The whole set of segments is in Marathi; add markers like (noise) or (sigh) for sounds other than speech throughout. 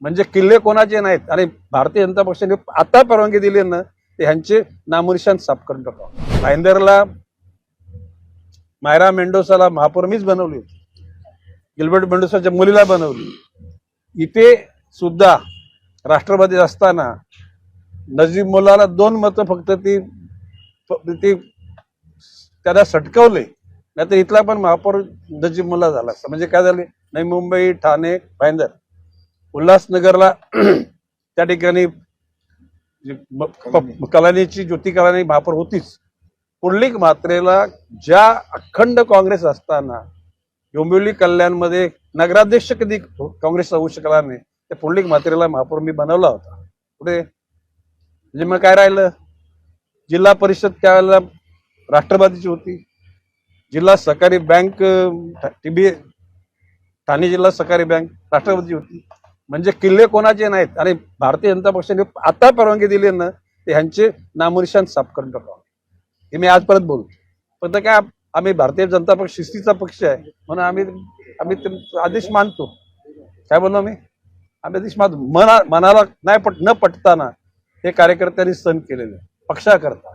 म्हणजे किल्ले कोणाचे नाहीत. आणि भारतीय जनता पक्षाने आता परवानगी दिली ना ते ह्यांचे नामनिशान साफ करून टाकावं. भाईंदरला मायरा मेंडोसाला महापौर मीच बनवली होती. गिल्बर्ट मेंडोसाच्या मुलीला बनवली. इथे सुद्धा राष्ट्रवादी असताना नजीब मुलाला दोन मतं फक्त ती फ- ती त्याला सटकवले. नाहीतर इथला पण महापौर नजीब मुला झाला असता. म्हणजे काय झाले? नवी मुंबई ठाणे भाईंदर. उल्हासनगरला (clears throat) त्या ठिकाणी कलानीची ज्योती कलानी महापौर होतीच. पुंडलिक मात्रेला ज्या अखंड काँग्रेस असताना डोंबिवली कल्याणमध्ये नगराध्यक्ष कधी काँग्रेस होऊ शकला नाही त्या पुंडलिक मात्रेला महापौर मी बनवला होता. पुढे म्हणजे मग काय राहिलं? जिल्हा परिषद त्यावेळेला राष्ट्रवादीची होती. जिल्हा सहकारी बँक टीबी ठाणे जिल्हा सहकारी बँक राष्ट्रवादीची होती. म्हणजे किल्ले कोणाचे नाहीत. आणि भारतीय जनता पक्षाने आता परवानगी दिली ना ते ह्यांचे नामनिशान साफ करून टाकावं. हे मी आज परत बोलतो पण तर काय आम्ही भारतीय जनता पक्ष शिस्तीचा पक्ष आहे. म्हणून आम्ही आम्ही आदेश मानतो. काय बोललो मी? आम्ही आदेश मानतो. मना मनाला नाही पट न पटताना हे कार्यकर्त्यांनी सण केलेले. पक्षाकरता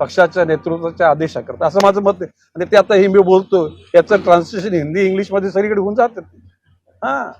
पक्षाच्या नेतृत्वाच्या आदेशाकरता. असं माझं मत आहे. आणि ते आता हे मी बोलतो याचं ट्रान्सलेशन हिंदी इंग्लिशमध्ये सगळीकडे होऊन जातं. हा.